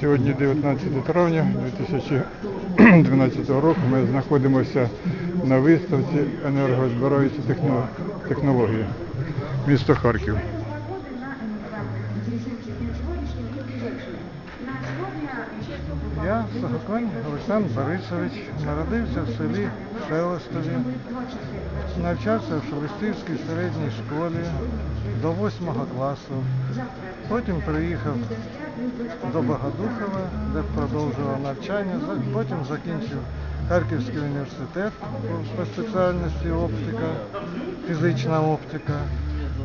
Сьогодні 19 травня 2012 року. Ми знаходимося на виставці енергозбираючі технології. Місто Харків. Я Сахоконь Олександр Борисович, народився в селі Селестові, навчався в Шелестівській середній школі до 8 класу. Потім приїхав до Богодухова, де продовжував навчання, потім закінчив Харківський університет по спеціальності оптика, фізична оптика.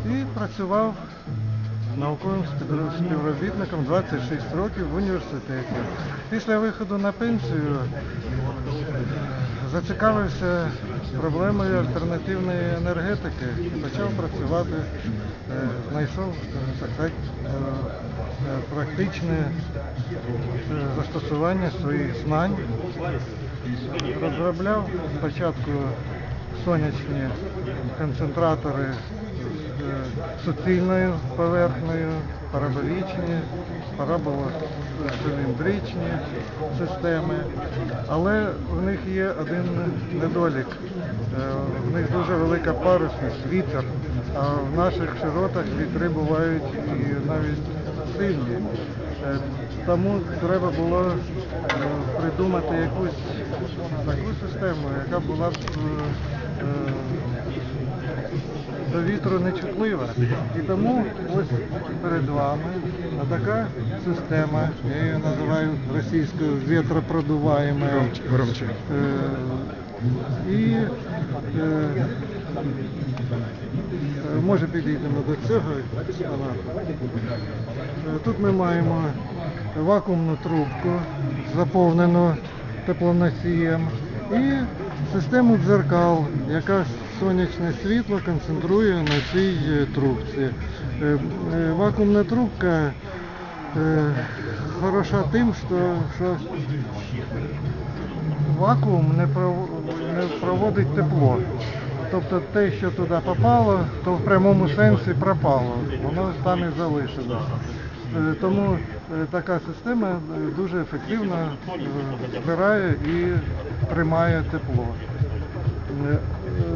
І працював науковим співробітником 26 років в університеті. Після виходу на пенсію зацікавився проблемою альтернативної енергетики і почав працювати, е, знайшов, так сказати, е, е, практичне е, застосування своїх знань. Розробляв спочатку сонячні концентратори е, суцільною поверхнею, параболічні, параболоциліндричні системи. Але в них є один недолік. Е, В них дуже велика парусність, вітер, а в наших широтах вітри бувають і навіть сильні. Е, Тому треба було е, придумати якусь таку систему, яка була б до вітру нечутлива. І тому ось перед вами така система, я її називаю російською вітропродуваємою. Е, І е, е, може підійдемо до цього. Е, Тут ми маємо вакуумну трубку, заповнену теплоносієм, і систему дзеркал, яка сонячне світло концентрує на цій е, трубці. Е, е, Вакуумна трубка хороша тим, що, вакуум не, проводить тепло. Тобто те, що туди попало, то в прямому сенсі пропало. Воно там і залишилось. Е, Тому е, така система е, дуже ефективно збирає і тримає тепло.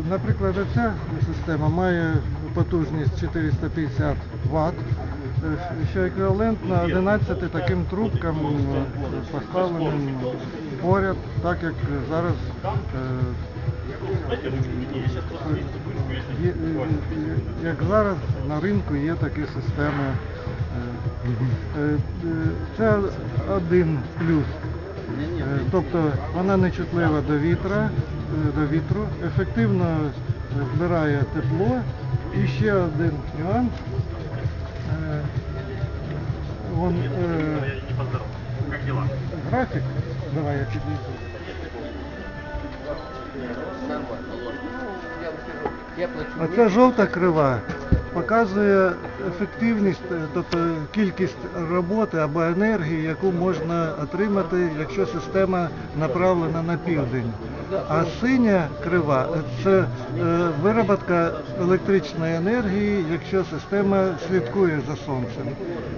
Наприклад, ця система має потужність 450 Вт, що еквівалентно 11 таким трубкам поставленим поряд, так як зараз як зараз на ринку є такі системи. Е, е, е, Це один плюс. Е, Тобто вона не чутлива до вітра, е, до вітру, ефективно е, збирає тепло. І ще один нюанс. Е, Вон, е, графік, давай я підійду. Оця жовта крива. Показує ефективність, е, тобто кількість роботи або енергії, яку можна отримати, якщо система направлена на південь. А синя крива це е, вироботка електричної енергії, якщо система слідкує за сонцем.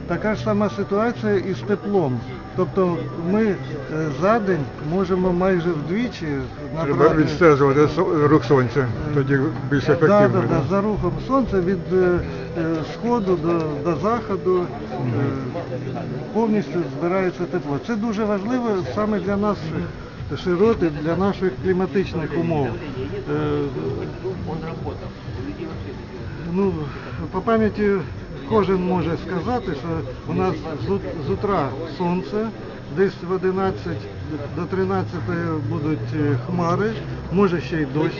Така ж сама ситуація і з теплом. Тобто ми е, за день можемо майже вдвічі Треба відстежувати рух сонця, тоді більш ефективно. да, да, да? за рухом сонця від е, сходу до, до заходу е, повністю збирається тепло. Це дуже важливо саме для нас широти, для наших кліматичних умов. Е, ну, по пам'яті кожен може сказати, що у нас з, утра сонце, десь в 11 до 13 будуть е, хмари, може ще й дощ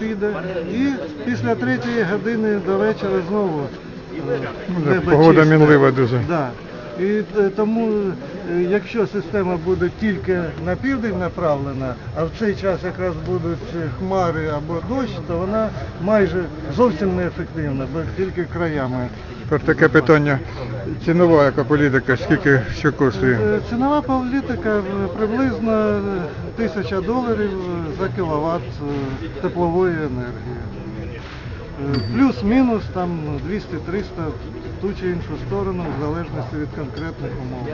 піде. І після 3 години до вечора знову погода мінлива дуже. Да. І е, тому, е, якщо система буде тільки на південь направлена, а в цей час якраз будуть е, хмари або дощ, то вона майже зовсім неефективна, бо тільки краями. Тепер таке питання. Цінова яка політика, скільки що коштує? Цінова політика приблизно тисяча доларів за кіловат теплової енергії. Плюс-мінус там 200-300 в ту чи іншу сторону в залежності від конкретних умов.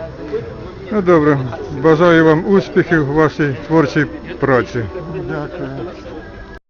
Ну добре, бажаю вам успіхів у вашій творчій праці. Дякую.